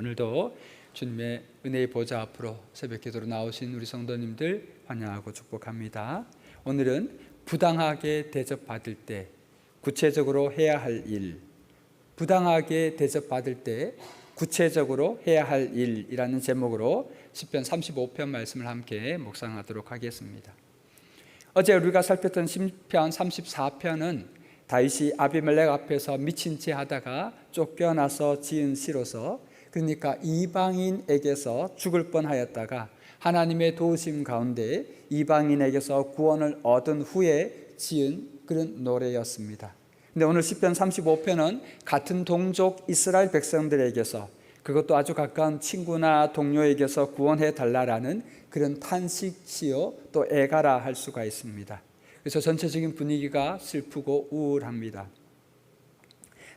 오늘도 주님의 은혜의 보좌 앞으로 새벽 기도로 나오신 우리 성도님들 환영하고 축복합니다. 오늘은 부당하게 대접받을 때 구체적으로 해야 할 일, 부당하게 대접받을 때 구체적으로 해야 할 일이라는 제목으로 10편 35편 말씀을 함께 묵상하도록 하겠습니다. 어제 우리가 살폈던 10편 34편은 다윗이 아비멜렉 앞에서 미친 채 하다가 쫓겨나서 지은 시로서 그러니까 이방인에게서 죽을 뻔하였다가 하나님의 도우심 가운데 이방인에게서 구원을 얻은 후에 지은 그런 노래였습니다. 근데 오늘 시편 35편은 같은 동족 이스라엘 백성들에게서 그것도 아주 가까운 친구나 동료에게서 구원해 달라라는 그런 탄식시요 또 애가라 할 수가 있습니다. 그래서 전체적인 분위기가 슬프고 우울합니다.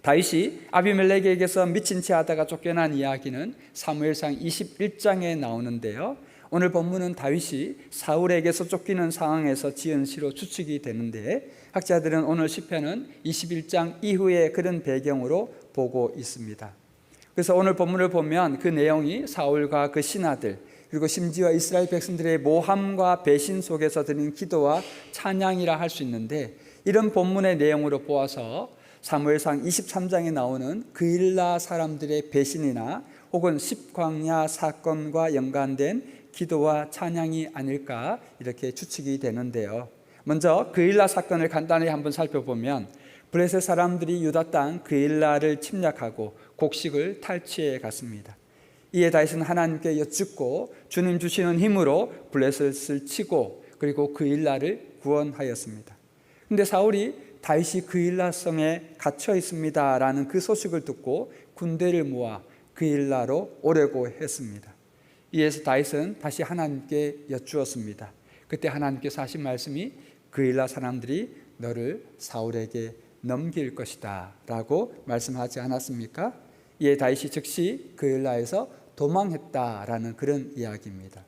다윗이 아비멜렉에게서 미친 채 하다가 쫓겨난 이야기는 사무엘상 21장에 나오는데요. 오늘 본문은 다윗이 사울에게서 쫓기는 상황에서 지은 시로 추측이 되는데 학자들은 오늘 시편은 21장 이후의 그런 배경으로 보고 있습니다. 그래서 오늘 본문을 보면 그 내용이 사울과 그 신하들 그리고 심지어 이스라엘 백성들의 모함과 배신 속에서 드린 기도와 찬양이라 할 수 있는데 이런 본문의 내용으로 보아서 사무엘상 23장에 나오는 그일라 사람들의 배신이나 혹은 십광야 사건과 연관된 기도와 찬양이 아닐까 이렇게 추측이 되는데요. 먼저 그일라 사건을 간단히 한번 살펴보면 블레셋 사람들이 유다 땅 그일라를 침략하고 곡식을 탈취해 갔습니다. 이에 다윗은 하나님께 여쭙고 주님 주시는 힘으로 블레셋을 치고 그리고 그일라를 구원하였습니다. 근데 사울이 다윗이 그일라 성에 갇혀 있습니다라는 그 소식을 듣고 군대를 모아 그일라로 오려고 했습니다. 이에서 다윗은 다시 하나님께 여쭈었습니다. 그때 하나님께서 하신 말씀이 그일라 사람들이 너를 사울에게 넘길 것이다라고 말씀하지 않았습니까? 이에 다윗이 즉시 그일라에서 도망했다라는 그런 이야기입니다.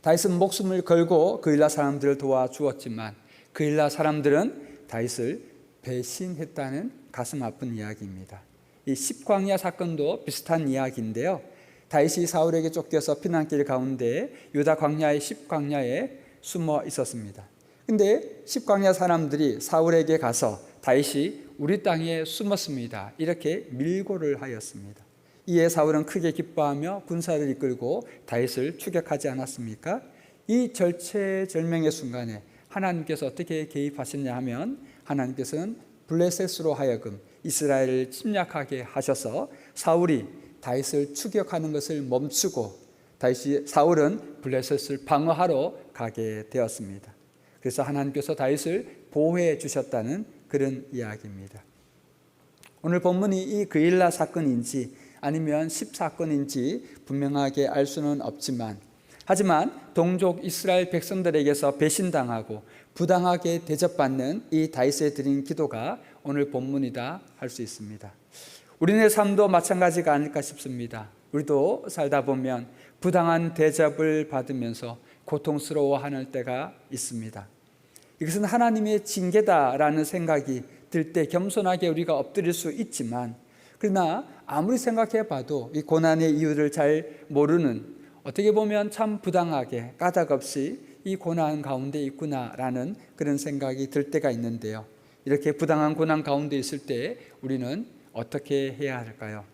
다윗은 목숨을 걸고 그일라 사람들을 도와주었지만 그일라 사람들은 다윗을 배신했다는 가슴 아픈 이야기입니다. 이 십광야 사건도 비슷한 이야기인데요. 다윗이 사울에게 쫓겨서 피난길 가운데 유다 광야의 십광야에 숨어 있었습니다. 근데 십광야 사람들이 사울에게 가서 다윗이 우리 땅에 숨었습니다. 이렇게 밀고를 하였습니다. 이에 사울은 크게 기뻐하며 군사를 이끌고 다윗을 추격하지 않았습니까? 이 절체절명의 순간에 하나님께서 어떻게 개입하셨냐 하면 하나님께서는 블레셋으로 하여금 이스라엘을 침략하게 하셔서 사울이 다윗을 추격하는 것을 멈추고 다윗이 사울은 블레셋을 방어하러 가게 되었습니다. 그래서 하나님께서 다윗을 보호해 주셨다는 그런 이야기입니다. 오늘 본문이 이 그일라 사건인지 아니면 십 사건인지 분명하게 알 수는 없지만 하지만 동족 이스라엘 백성들에게서 배신당하고 부당하게 대접받는 이 다윗의 드린 기도가 오늘 본문이다 할 수 있습니다. 우리네 삶도 마찬가지가 아닐까 싶습니다. 우리도 살다 보면 부당한 대접을 받으면서 고통스러워하는 때가 있습니다. 이것은 하나님의 징계다라는 생각이 들 때 겸손하게 우리가 엎드릴 수 있지만 그러나 아무리 생각해 봐도 이 고난의 이유를 잘 모르는 어떻게 보면 참 부당하게 까닭없이 이 고난 가운데 있구나라는 그런 생각이 들 때가 있는데요. 이렇게 부당한 고난 가운데 있을 때 우리는 어떻게 해야 할까요?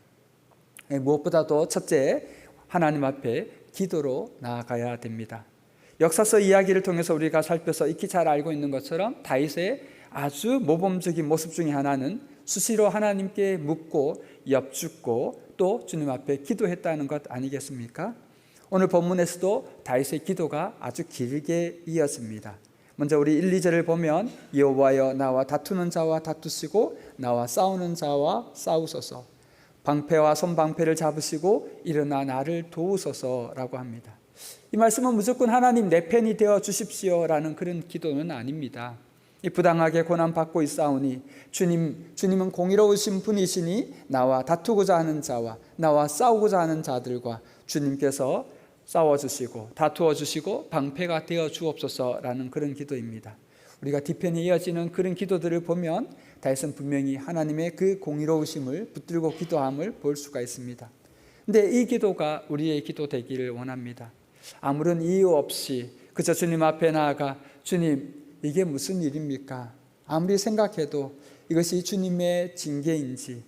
예, 무엇보다도 첫째 하나님 앞에 기도로 나아가야 됩니다. 역사서 이야기를 통해서 우리가 살펴서 익히 잘 알고 있는 것처럼 다윗의 아주 모범적인 모습 중에 하나는 수시로 하나님께 묻고 엽죽고 또 주님 앞에 기도했다는 것 아니겠습니까? 오늘 본문에서도 다윗의 기도가 아주 길게 이어집니다. 먼저 우리 1, 2절을 보면 여호와여 나와 다투는 자와 다투시고 나와 싸우는 자와 싸우소서 방패와 손방패를 잡으시고 일어나 나를 도우소서라고 합니다. 이 말씀은 무조건 하나님 내 편이 되어 주십시오라는 그런 기도는 아닙니다. 이 부당하게 고난 받고 있사오니 주님 주님은 공의로우신 분이시니 나와 다투고자 하는 자와 나와 싸우고자 하는 자들과 주님께서 싸워 주시고 다투어 주시고 방패가 되어 주옵소서라는 그런 기도입니다. 우리가 뒤편에 이어지는 그런 기도들을 보면 다윗은 분명히 하나님의 그 공의로우심을 붙들고 기도함을 볼 수가 있습니다. 근데 이 기도가 우리의 기도 되기를 원합니다. 아무런 이유 없이 그저 주님 앞에 나아가 주님 이게 무슨 일입니까? 아무리 생각해도 이것이 주님의 징계인지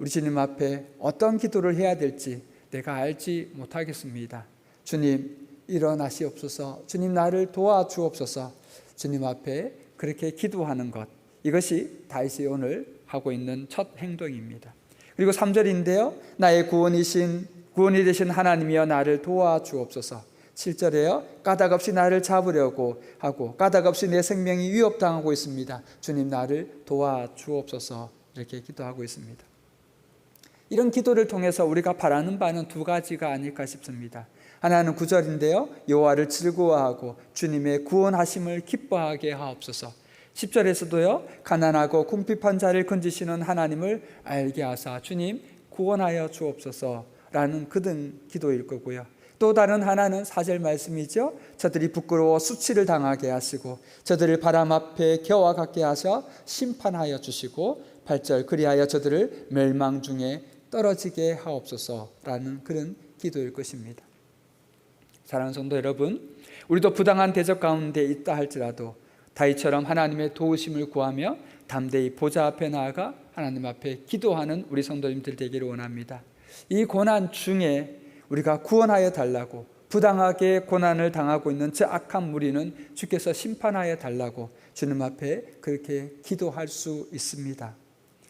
우리 주님 앞에 어떤 기도를 해야 될지 내가 알지 못하겠습니다. 주님 일어나시옵소서. 주님 나를 도와주옵소서. 주님 앞에 그렇게 기도하는 것 이것이 다윗이 오늘 하고 있는 첫 행동입니다. 그리고 3절인데요. 나의 구원이신 구원이 되신 하나님이여 나를 도와주옵소서. 7절에요. 까닭 없이 나를 잡으려고 하고 까닭 없이 내 생명이 위협당하고 있습니다. 주님 나를 도와주옵소서. 이렇게 기도하고 있습니다. 이런 기도를 통해서 우리가 바라는 바는 두 가지가 아닐까 싶습니다. 하나는 구절인데요. 여호와를 즐거워하고 주님의 구원하심을 기뻐하게 하옵소서. 10절에서도요. 가난하고 궁핍한 자를 건지시는 하나님을 알게 하사 주님 구원하여 주옵소서라는 그등 기도일 거고요. 또 다른 하나는 사절 말씀이죠. 저들이 부끄러워 수치를 당하게 하시고 저들을 바람 앞에 겨와 같게 하셔 심판하여 주시고 8절 그리하여 저들을 멸망 중에 떨어지게 하옵소서라는 그런 기도일 것입니다. 사랑하는 성도 여러분, 우리도 부당한 대적 가운데 있다 할지라도 다윗처럼 하나님의 도우심을 구하며 담대히 보좌 앞에 나아가 하나님 앞에 기도하는 우리 성도님들 되기를 원합니다. 이 고난 중에 우리가 구원하여 달라고 부당하게 고난을 당하고 있는 저 악한 무리는 주께서 심판하여 달라고 주님 앞에 그렇게 기도할 수 있습니다.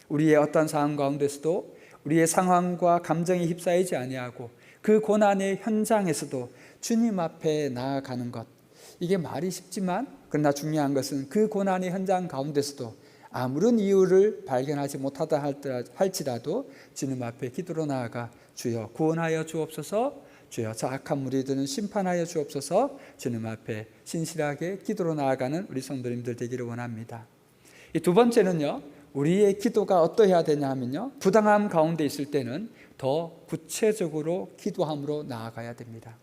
우리의 어떤 상황 가운데서도 우리의 상황과 감정이 휩싸이지 아니하고 그 고난의 현장에서도 주님 앞에 나아가는 것 이게 말이 쉽지만 그러나 중요한 것은 그 고난의 현장 가운데서도 아무런 이유를 발견하지 못하다 할지라도 주님 앞에 기도로 나아가 주여 구원하여 주옵소서 주여 저 악한 무리들은 심판하여 주옵소서 주님 앞에 신실하게 기도로 나아가는 우리 성도님들 되기를 원합니다. 이 두 번째는요. 우리의 기도가 어떠해야 되냐 하면요. 부당함 가운데 있을 때는 더 구체적으로 기도함으로 나아가야 됩니다.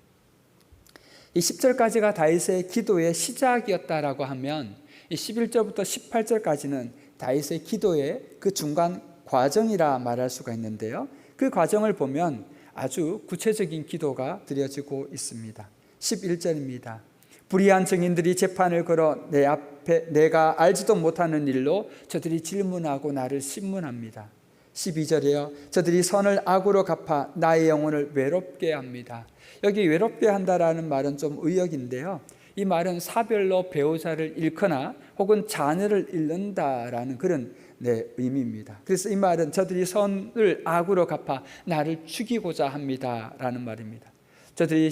이 10절까지가 다윗의 기도의 시작이었다라고 하면 이 11절부터 18절까지는 다윗의 기도의 그 중간 과정이라 말할 수가 있는데요. 그 과정을 보면 아주 구체적인 기도가 드려지고 있습니다. 11절입니다. 불의한 증인들이 재판을 걸어 내 앞에 내가 알지도 못하는 일로 저들이 질문하고 나를 신문합니다. 12절에요. 저들이 선을 악으로 갚아 나의 영혼을 외롭게 합니다. 여기 외롭게 한다라는 말은 좀 의역인데요. 이 말은 사별로 배우자를 잃거나 혹은 자녀를 잃는다라는 그런 네, 의미입니다. 그래서 이 말은 저들이 선을 악으로 갚아 나를 죽이고자 합니다라는 말입니다. 저들이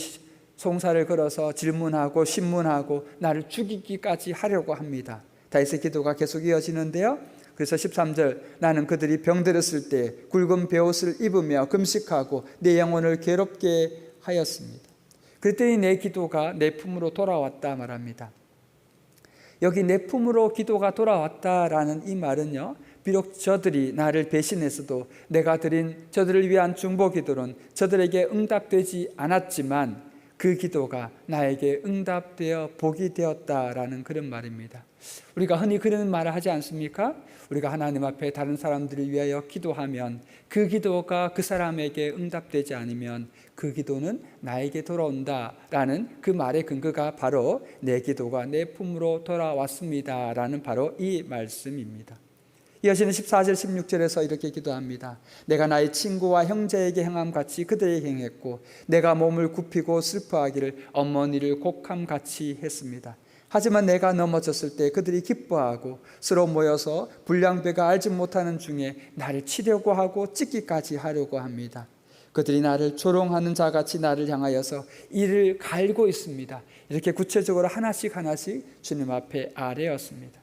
송사를 걸어서 질문하고 신문하고 나를 죽이기까지 하려고 합니다. 다윗의 기도가 계속 이어지는데요. 그래서 13절 나는 그들이 병들었을 때 굵은 베옷을 입으며 금식하고 내 영혼을 괴롭게 하였습니다. 그랬더니 내 기도가 내 품으로 돌아왔다 말합니다. 여기 내 품으로 기도가 돌아왔다라는 이 말은요. 비록 저들이 나를 배신했어도 내가 드린 저들을 위한 중보 기도는 저들에게 응답되지 않았지만 그 기도가 나에게 응답되어 복이 되었다라는 그런 말입니다. 우리가 흔히 그런 말을 하지 않습니까? 우리가 하나님 앞에 다른 사람들을 위하여 기도하면 그 기도가 그 사람에게 응답되지 않으면 그 기도는 나에게 돌아온다라는 그 말의 근거가 바로 내 기도가 내 품으로 돌아왔습니다라는 바로 이 말씀입니다. 이어지는 14절 16절에서 이렇게 기도합니다. 내가 나의 친구와 형제에게 행함 같이 그들에게 행했고 내가 몸을 굽히고 슬퍼하기를 어머니를 곡함 같이 했습니다. 하지만 내가 넘어졌을 때 그들이 기뻐하고 서로 모여서 불량배가 알지 못하는 중에 나를 치려고 하고 찢기까지 하려고 합니다. 그들이 나를 조롱하는 자같이 나를 향하여서 이를 갈고 있습니다. 이렇게 구체적으로 하나씩 하나씩 주님 앞에 아뢰었습니다.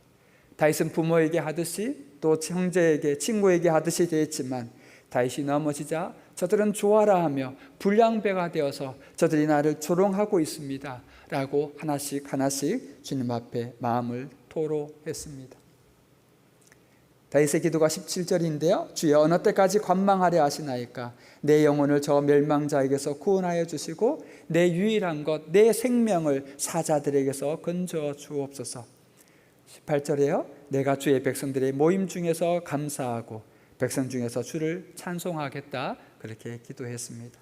다윗은 부모에게 하듯이 또 형제에게 친구에게 하듯이 되었지만 다윗이 넘어지자 저들은 좋아라 하며 불량배가 되어서 저들이 나를 조롱하고 있습니다. 라고 하나씩 하나씩 주님 앞에 마음을 토로했습니다. 다윗의 기도가 17절인데요. 주여 어느 때까지 관망하려 하시나이까 내 영혼을 저 멸망자에게서 구원하여 주시고 내 유일한 것 내 생명을 사자들에게서 건져 주옵소서. 18절에요. 내가 주의 백성들의 모임 중에서 감사하고 백성 중에서 주를 찬송하겠다 그렇게 기도했습니다.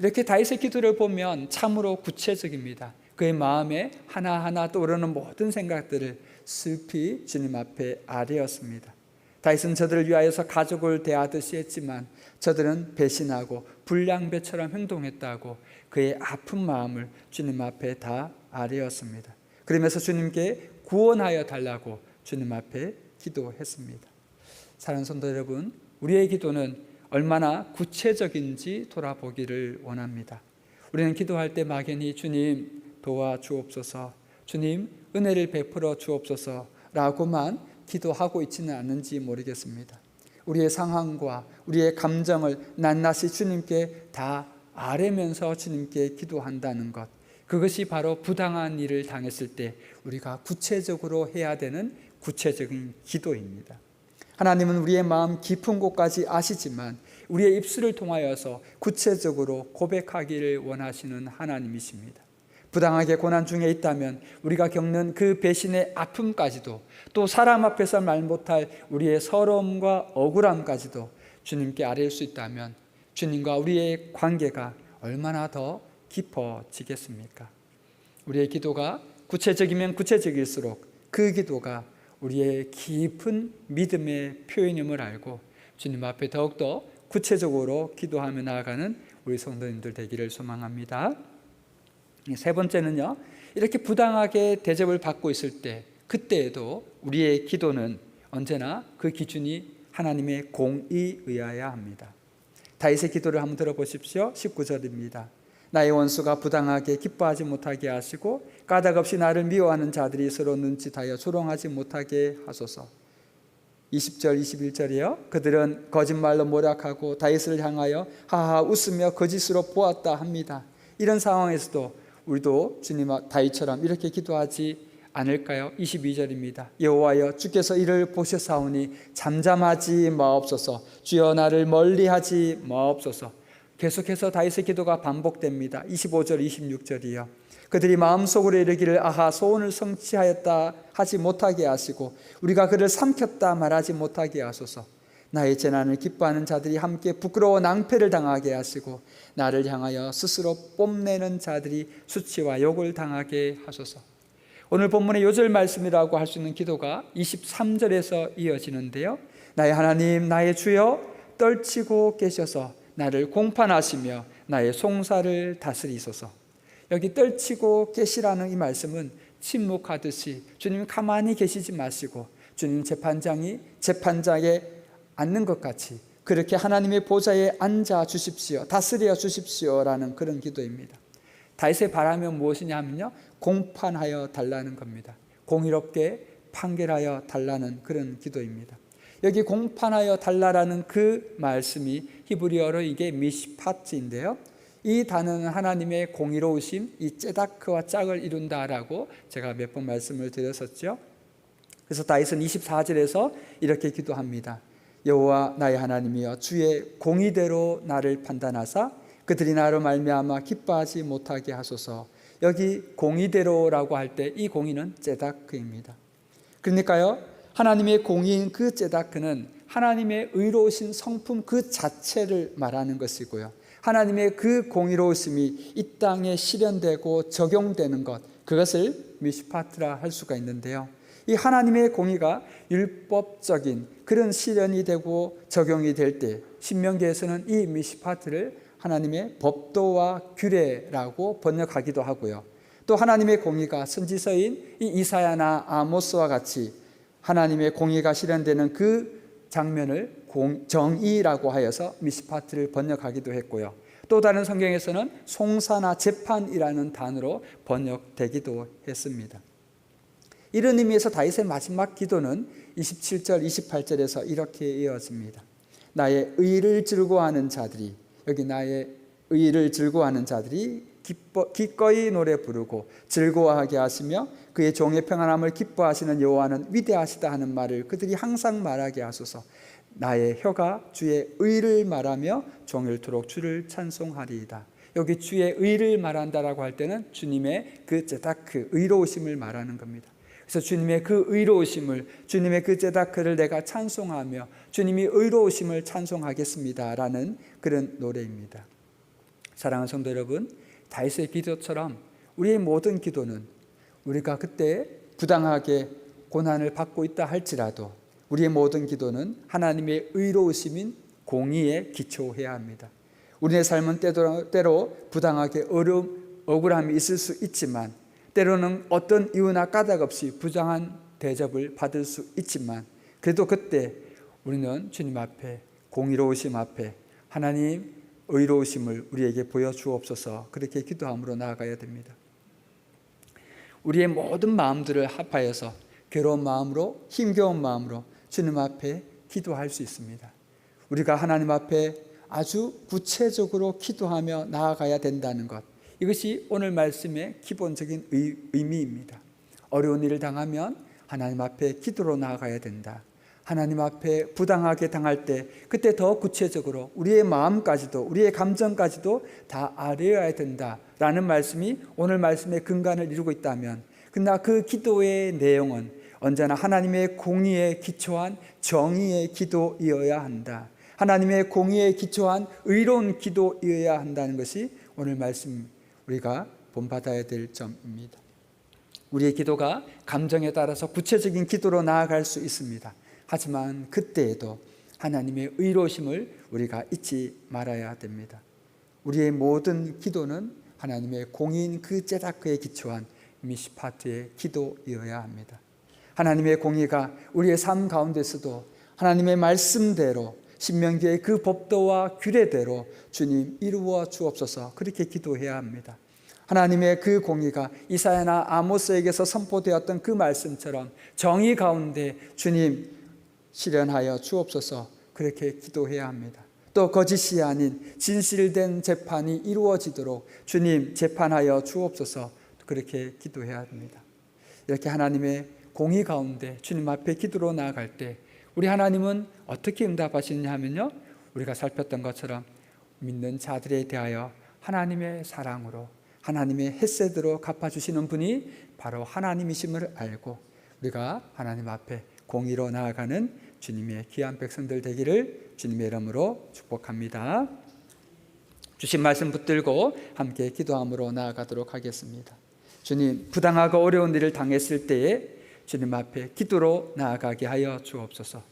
이렇게 다윗의 기도를 보면 참으로 구체적입니다. 그의 마음에 하나하나 떠오르는 모든 생각들을 슬피 주님 앞에 아뢰었습니다. 다윗은 저들을 위하여서 가족을 대하듯이 했지만 저들은 배신하고 불량배처럼 행동했다고 그의 아픈 마음을 주님 앞에 다 아뢰었습니다. 그러면서 주님께 구원하여 달라고 주님 앞에 기도했습니다. 사랑하는 성도 여러분, 우리의 기도는 얼마나 구체적인지 돌아보기를 원합니다. 우리는 기도할 때 막연히 주님 도와주옵소서, 주님 은혜를 베풀어 주옵소서라고만 기도하고 있지는 않은지 모르겠습니다. 우리의 상황과 우리의 감정을 낱낱이 주님께 다 아뢰면서 주님께 기도한다는 것. 그것이 바로 부당한 일을 당했을 때 우리가 구체적으로 해야 되는 구체적인 기도입니다. 하나님은 우리의 마음 깊은 곳까지 아시지만 우리의 입술을 통하여서 구체적으로 고백하기를 원하시는 하나님이십니다. 부당하게 고난 중에 있다면 우리가 겪는 그 배신의 아픔까지도 또 사람 앞에서 말 못할 우리의 서러움과 억울함까지도 주님께 아뢰일 수 있다면 주님과 우리의 관계가 얼마나 더 깊어지겠습니까? 우리의 기도가 구체적이면 구체적일수록 그 기도가 우리의 깊은 믿음의 표현임을 알고 주님 앞에 더욱더 구체적으로 기도하며 나아가는 우리 성도님들 되기를 소망합니다. 세 번째는요, 이렇게 부당하게 대접을 받고 있을 때, 그때에도 우리의 기도는 언제나 그 기준이 하나님의 공의에 의하여야 합니다. 다윗의 기도를 한번 들어보십시오. 19절입니다. 나의 원수가 부당하게 기뻐하지 못하게 하시고 까닭없이 나를 미워하는 자들이 서로 눈짓하여 조롱하지 못하게 하소서. 20절 21절이요. 그들은 거짓말로 모략하고 다윗을 향하여 하하 웃으며 거짓으로 보았다 합니다. 이런 상황에서도 우리도 주님 다윗처럼 이렇게 기도하지 않을까요? 22절입니다. 여호와여 주께서 이를 보셨사오니 잠잠하지 마옵소서. 주여 나를 멀리하지 마옵소서. 계속해서 다윗의 기도가 반복됩니다. 25절 26절이요. 그들이 마음속으로 이르기를 아하 소원을 성취하였다 하지 못하게 하시고 우리가 그를 삼켰다 말하지 못하게 하소서. 나의 재난을 기뻐하는 자들이 함께 부끄러워 낭패를 당하게 하시고 나를 향하여 스스로 뽐내는 자들이 수치와 욕을 당하게 하소서. 오늘 본문의 요절 말씀이라고 할 수 있는 기도가 23절에서 이어지는데요. 나의 하나님, 나의 주여 떨치고 계셔서 나를 공판하시며 나의 송사를 다스리소서. 여기 떨치고 계시라는 이 말씀은 침묵하듯이 주님 가만히 계시지 마시고 주님 재판장이 재판장에 앉는 것 같이 그렇게 하나님의 보좌에 앉아 주십시오. 다스려 주십시오라는 그런 기도입니다. 다윗의 바라면 무엇이냐 하면요. 공판하여 달라는 겁니다. 공의롭게 판결하여 달라는 그런 기도입니다. 여기 공판하여 달라라는 그 말씀이 히브리어로 이게 미시파트인데요. 이 단어는 하나님의 공의로우심, 이 제다크와 짝을 이룬다라고 제가 몇 번 말씀을 드렸었죠. 그래서 다윗은 24절에서 이렇게 기도합니다. 여호와 나의 하나님이여 주의 공의대로 나를 판단하사 그들이 나로 말미암아 기뻐하지 못하게 하소서. 여기 공의대로라고 할 때 이 공의는 제다크입니다. 그러니까요. 하나님의 공의인 그 제다크는 하나님의 의로우신 성품 그 자체를 말하는 것이고요. 하나님의 그 공의로우심이 이 땅에 실현되고 적용되는 것 그것을 미시파트라 할 수가 있는데요. 이 하나님의 공의가 율법적인 그런 실현이 되고 적용이 될 때 신명기에서는 이 미시파트를 하나님의 법도와 규례라고 번역하기도 하고요. 또 하나님의 공의가 선지서인 이 이사야나 아모스와 같이 하나님의 공의가 실현되는 그 장면을 공, 정의라고 하여서 미시파트를 번역하기도 했고요. 또 다른 성경에서는 송사나 재판이라는 단어로 번역되기도 했습니다. 이런 의미에서 다윗의 마지막 기도는 27절, 28절에서 이렇게 이어집니다. 나의 의를 즐거워하는 자들이 여기 나의 의를 즐거워하는 자들이 기뻐, 기꺼이 노래 부르고 즐거워하게 하시며 그의 종의 평안함을 기뻐하시는 여호와는 위대하시다 하는 말을 그들이 항상 말하게 하소서. 나의 혀가 주의 의를 말하며 종일토록 주를 찬송하리이다. 여기 주의 의를 말한다라고 할 때는 주님의 그 제다크 의로우심을 말하는 겁니다. 그래서 주님의 그 의로우심을 주님의 그 제다크를 내가 찬송하며 주님이 의로우심을 찬송하겠습니다라는 그런 노래입니다. 사랑하는 성도 여러분, 다윗의 기도처럼 우리의 모든 기도는 우리가 그때 부당하게 고난을 받고 있다 할지라도 우리의 모든 기도는 하나님의 의로우심인 공의에 기초해야 합니다. 우리의 삶은 때로, 때로 부당하게 어려움, 억울함이 있을 수 있지만 때로는 어떤 이유나 까닭 없이 부정한 대접을 받을 수 있지만 그래도 그때 우리는 주님 앞에 공의로우심 앞에 하나님 의로우심을 우리에게 보여주옵소서 그렇게 기도함으로 나아가야 됩니다. 우리의 모든 마음들을 합하여서 괴로운 마음으로 힘겨운 마음으로 주님 앞에 기도할 수 있습니다. 우리가 하나님 앞에 아주 구체적으로 기도하며 나아가야 된다는 것. 이것이 오늘 말씀의 기본적인 의, 의미입니다. 어려운 일을 당하면 하나님 앞에 기도로 나아가야 된다. 하나님 앞에 부당하게 당할 때 그때 더 구체적으로 우리의 마음까지도 우리의 감정까지도 다 아뢰어야 된다라는 말씀이 오늘 말씀의 근간을 이루고 있다면 그러나 그 기도의 내용은 언제나 하나님의 공의에 기초한 정의의 기도이어야 한다. 하나님의 공의에 기초한 의로운 기도이어야 한다는 것이 오늘 말씀 우리가 본받아야 될 점입니다. 우리의 기도가 감정에 따라서 구체적인 기도로 나아갈 수 있습니다. 하지만 그때에도 하나님의 의로심을 우리가 잊지 말아야 됩니다. 우리의 모든 기도는 하나님의 공인 그 제다크에 기초한 미시파트의 기도이어야 합니다. 하나님의 공의가 우리의 삶 가운데서도 하나님의 말씀대로 신명기의 그 법도와 규례대로 주님 이루어 주옵소서 그렇게 기도해야 합니다. 하나님의 그 공의가 이사야나 아모스에게서 선포되었던 그 말씀처럼 정의 가운데 주님 실현하여 주옵소서 그렇게 기도해야 합니다. 또 거짓이 아닌 진실된 재판이 이루어지도록 주님 재판하여 주옵소서 그렇게 기도해야 합니다. 이렇게 하나님의 공의 가운데 주님 앞에 기도로 나아갈 때 우리 하나님은 어떻게 응답하시느냐 하면요. 우리가 살폈던 것처럼 믿는 자들에 대하여 하나님의 사랑으로 하나님의 햇새대로 갚아주시는 분이 바로 하나님이심을 알고 우리가 하나님 앞에 공의로 나아가는 주님의 귀한 백성들 되기를 주님의 이름으로 축복합니다. 주신 말씀 붙들고 함께 기도함으로 나아가도록 하겠습니다. 주님, 부당하고 어려운 일을 당했을 때에 주님 앞에 기도로 나아가게 하여 주옵소서.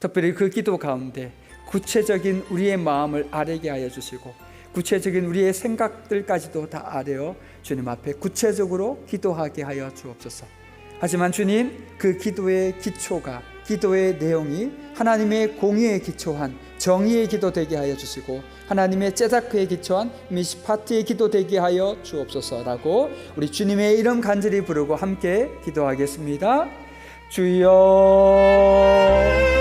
특별히 그 기도 가운데 구체적인 우리의 마음을 아뢰게 하여 주시고 구체적인 우리의 생각들까지도 다 아뢰어 주님 앞에 구체적으로 기도하게 하여 주옵소서. 하지만 주님 그 기도의 기초가 기도의 내용이 하나님의 공의에 기초한 정의의 기도 되게 하여 주시고 하나님의 제자크에 기초한 미시파트의 기도 되게 하여 주옵소서라고 우리 주님의 이름 간절히 부르고 함께 기도하겠습니다. 주여